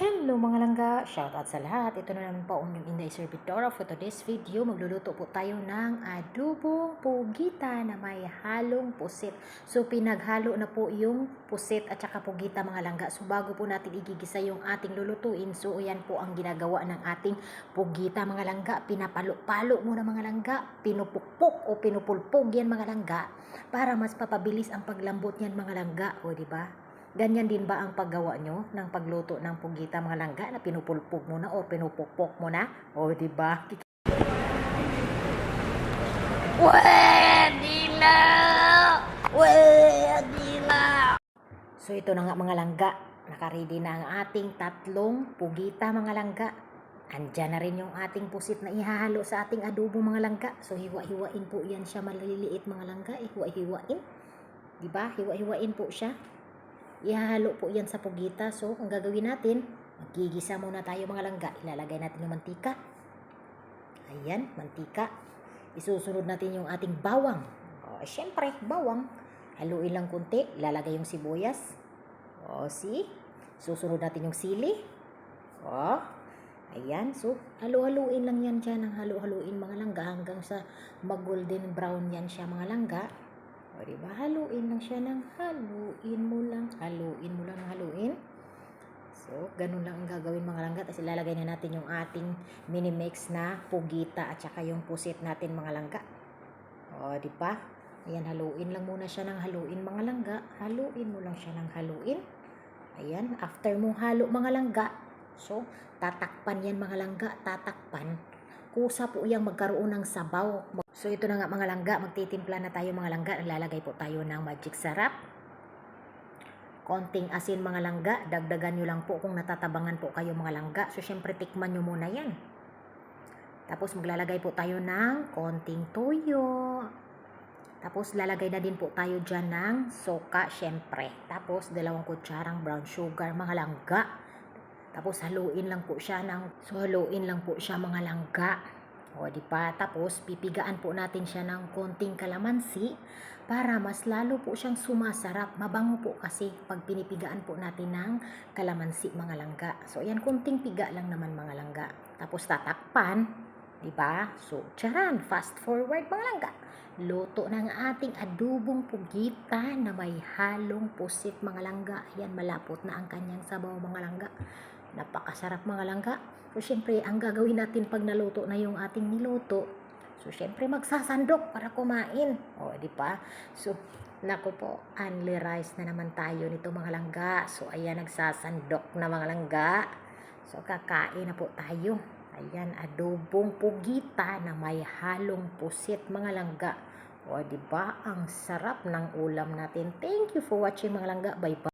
Hello mga langga! Shoutout sa lahat. Ito na naman po ang inyong Inday Servidora. For today's video, magluluto po tayo ng adobong pugita na may halong pusit. So pinaghalo na po yung pusit at saka pugita mga langga. So bago po natin igigisa yung ating lulutuin, so yan po ang ginagawa ng ating pugita mga langga. Pinapalo-palo muna mga langga, pinupukpok o pinupulpog yan mga langga para mas papabilis ang paglambot yan mga langga. O ba? Ganyan din ba ang paggawa nyo ng pagluto ng pugita mga langga na pinupulpog mo na o pinupukpok mo na? O, di ba? Pwede na! Pwede na! So, ito na nga mga langga. Nakaready na ang ating tatlong pugita mga langga. Andyan na rin yung ating pusit na ihahalo sa ating adobo mga langga. So, hiwa-hiwain po yan siya maliliit mga langga. Hiwa-hiwain. Di ba? Hiwa-hiwain po siya. Ihahalo po yan sa pugita. So, ang gagawin natin, magigisa muna tayo mga langga. Ilalagay natin yung mantika. Ayan, mantika. Isusunod natin yung ating bawang. O, syempre, bawang. Haluin lang kunti. Ilalagay yung sibuyas. O, see? Susunod natin yung sili. O, ayan. So, halu-haluin lang yan dyan. Ang halu-haluin mga langga hanggang sa mag-golden brown yan siya mga langga. O, diba? Haluin lang siya ng haluin mo lang. Haluin mo lang ng haluin. So, ganun lang ang gagawin mga langga. Tapos ilalagay na natin yung ating mini mix na pugita at saka yung pusit natin mga langga. O, di ba? Ayan, haluin lang muna siya ng haluin mga langga. Haluin mo lang siya ng haluin. Ayan, after mong halo mga langga, so, tatakpan yan mga langga, tatakpan. Kusa po yung magkaroon ng sabaw. So, ito na nga mga langga, magtitimpla na tayo mga langga. Lalagay po tayo ng magic sarap. Konting asin mga langga, dagdagan nyo lang po kung natatabangan po kayo mga langga. So, syempre, tikman nyo muna yan. Tapos, maglalagay po tayo ng konting toyo. Tapos, lalagay na din po tayo dyan ng soka, syempre. Tapos, dalawang kutsarang brown sugar, mga langga. Tapos, haluin lang po siya ng, so, haluin lang po siya mga langga. O, di ba? Tapos, pipigaan po natin siya ng konting kalamansi para mas lalo po siyang sumasarap. Mabango po kasi pag pinipigaan po natin ng kalamansi mga langga. So, ayan, konting piga lang naman mga langga. Tapos, tatakpan. Di ba? So, charan, fast forward mga langga. Luto ng ating adubong pugita na may halong pusit mga langga. Ayan, malapot na ang kanyang sabaw mga langga. Napakasarap mga langga. So, syempre, ang gagawin natin pag naluto na yung ating niluto, so, syempre, magsasandok para kumain. O, di ba? So, Nako po, only rice na naman tayo nito mga langga. So, ayan, nagsasandok na mga langga. So, kakain na po tayo. Ayan, adobong pugita na may halong pusit mga langga. O, di ba? Ang sarap ng ulam natin. Thank you for watching mga langga. Bye-bye.